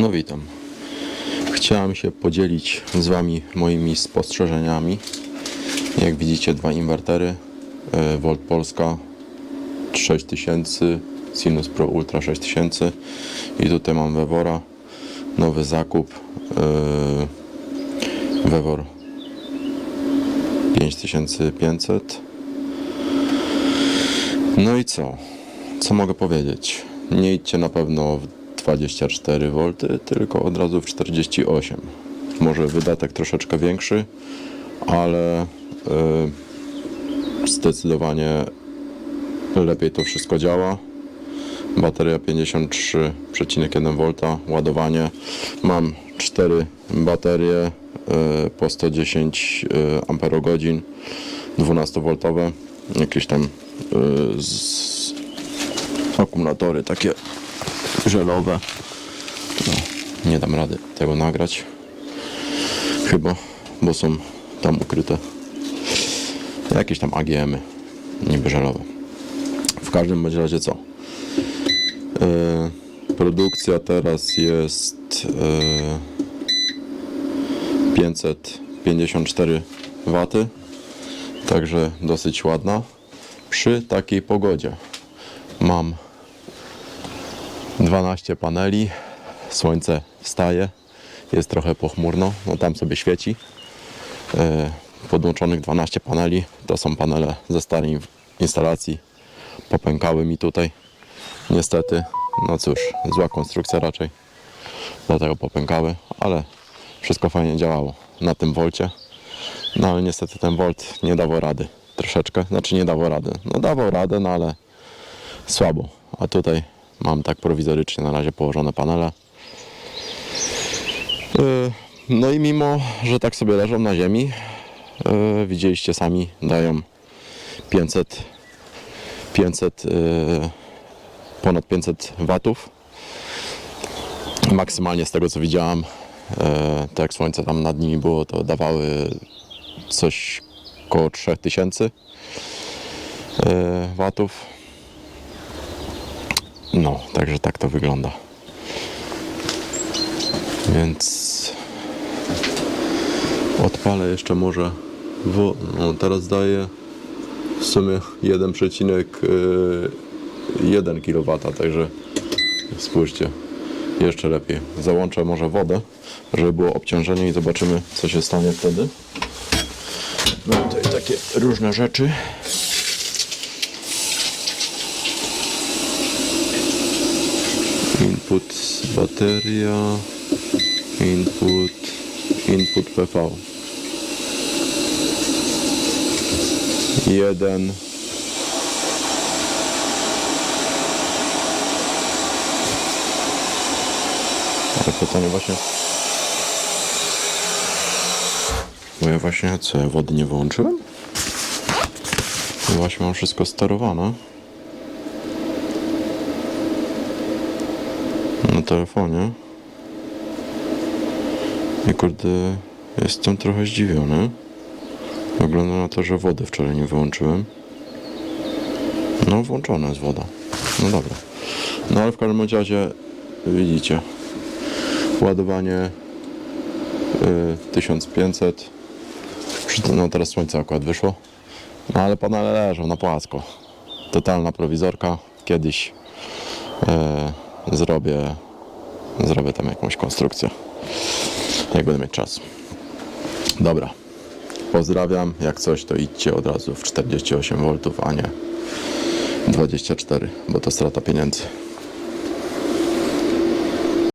No witam. Chciałem się podzielić z Wami moimi spostrzeżeniami. Jak widzicie dwa inwertery e, Volt Polska 6000 Sinus Pro Ultra 6000 i tutaj mam Wewora nowy zakup e, Wewor 5500 no i co? Co mogę powiedzieć? Nie idźcie na pewno w 24 V, tylko od razu w 48. Może wydatek troszeczkę większy, ale y, zdecydowanie lepiej to wszystko działa. Bateria 53,1 V, ładowanie. Mam 4 baterie y, po 110 Ah, 12V, jakieś tam y, z akumulatory takie żelowe. No, nie dam rady tego nagrać. Chyba, bo są tam ukryte jakieś tam AGM-y, niby żelowe. W każdym bądź razie co? E, produkcja teraz jest e, 554 W, także dosyć ładna. Przy takiej pogodzie mam 12 paneli, słońce wstaje, jest trochę pochmurno, no tam sobie świeci. E, Podłączonych 12 paneli, to są panele ze starej instalacji, popękały mi tutaj. Niestety, no cóż, zła konstrukcja raczej, dlatego popękały, ale wszystko fajnie działało na tym wolcie. No ale niestety ten volt nie dawał rady troszeczkę, znaczy nie dawał rady. No dawał radę, no ale słabo. A tutaj mam tak prowizorycznie na razie położone panele. Yy, No i mimo, że tak sobie leżą na ziemi, yy, widzieliście sami, dają 500, 500, yy, ponad 500 watów. Maksymalnie z tego co widziałam, to jak słońce tam nad nimi było, to dawały coś około 3000 yy, watów. No, także tak to wygląda. Więc odpalę jeszcze może. Wo- no, teraz daje w sumie 1,1 kW, także spójrzcie, jeszcze lepiej. Załączę może wodę, żeby było obciążenie i zobaczymy co się stanie wtedy. Mam tutaj takie różne rzeczy. Input bateria, input, input PV. Jeden. Ale pytanie właśnie. Bo ja właśnie co, ja wody nie wyłączyłem? Właśnie mam wszystko sterowane. Telefonie. I kurde, jestem trochę zdziwiony. Wygląda na to, że wody wczoraj nie wyłączyłem. No, włączona jest woda. No dobra. No ale w każdym razie widzicie. Ładowanie y, 1500. Przy- No teraz słońce akurat wyszło. No ale panele leżą na płasko. Totalna prowizorka. Kiedyś e, zrobię, zrobię tam jakąś konstrukcję. Jak będę mieć czas. Dobra. Pozdrawiam. Jak coś, to idźcie od razu w 48 V, a nie 24, bo to strata pieniędzy.